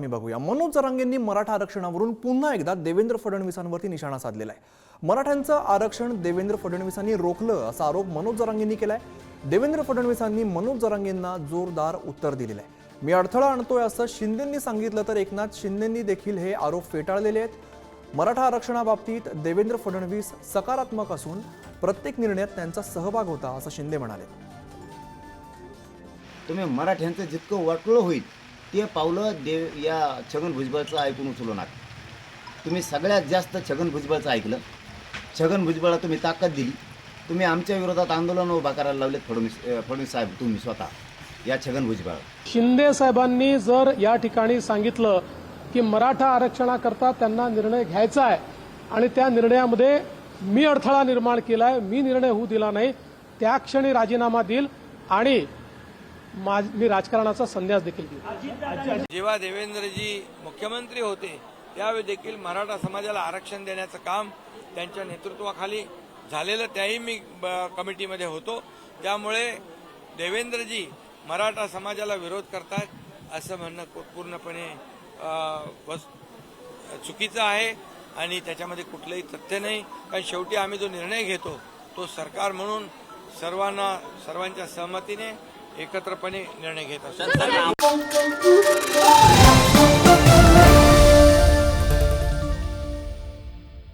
बातमी बघूया. मनोज जरांगेंनी मराठा आरक्षणावरून पुन्हा एकदा देवेंद्र फडणवीसांवरती निशाणा साधलेला आहे. मराठ्यांचं आरक्षण देवेंद्र फडणवीसांनी रोखलं असा आरोप मनोज जरांगेंनी केलाय. देवेंद्र फडणवीसांनी मनोज जरांगेंना जोरदार उत्तर दिलेलं आहे. मी अडथळा आणतोय असं शिंदेंनी सांगितलं तर एकनाथ शिंदेंनी देखील हे आरोप फेटाळलेले आहेत. मराठा आरक्षणाबाबतीत देवेंद्र फडणवीस सकारात्मक असून प्रत्येक निर्णयात त्यांचा सहभाग होता असं शिंदे म्हणाले. तुम्ही मराठ्यांचं जितकं वाटलं होईल ते पावलं देव या छगन भुजबळचं ऐकून उचलू नका. तुम्ही सगळ्यात जास्त छगन भुजबळचं ऐकलं. छगन भुजबळला तुम्ही ताकद दिली. तुम्ही आमच्या विरोधात आंदोलन उभा करायला लावलेत फडणवीस फडणवीस साहेब तुम्ही स्वतः या छगन भुजबळ. शिंदे साहेबांनी जर या ठिकाणी सांगितलं की मराठा आरक्षणाकरता त्यांना निर्णय घ्यायचा आहे आणि त्या निर्णयामध्ये मी अडथळा निर्माण केलाय मी निर्णय होऊ दिला नाही त्या क्षणी राजीनामा देईल आणि मी राजकारणाचा संन्यास देखील जेव्हा देवेंद्रजी मुख्यमंत्री होते त्यावेळी देखील मराठा समाजाला आरक्षण देण्याचं काम त्यांच्या नेतृत्वाखाली झालेलं त्याही मी ब- कमिटीमध्ये होतो. त्यामुळे देवेंद्रजी मराठा समाजाला विरोध करतात असं म्हणणं पूर्णपणे चुकीचं आहे आणि त्याच्यामध्ये कुठलंही तथ्य नाही. कारण शेवटी आम्ही जो निर्णय घेतो तो सरकार म्हणून सर्वांना सर्वांच्या सहमतीने एकत्रपणे निर्णय घेत असतात.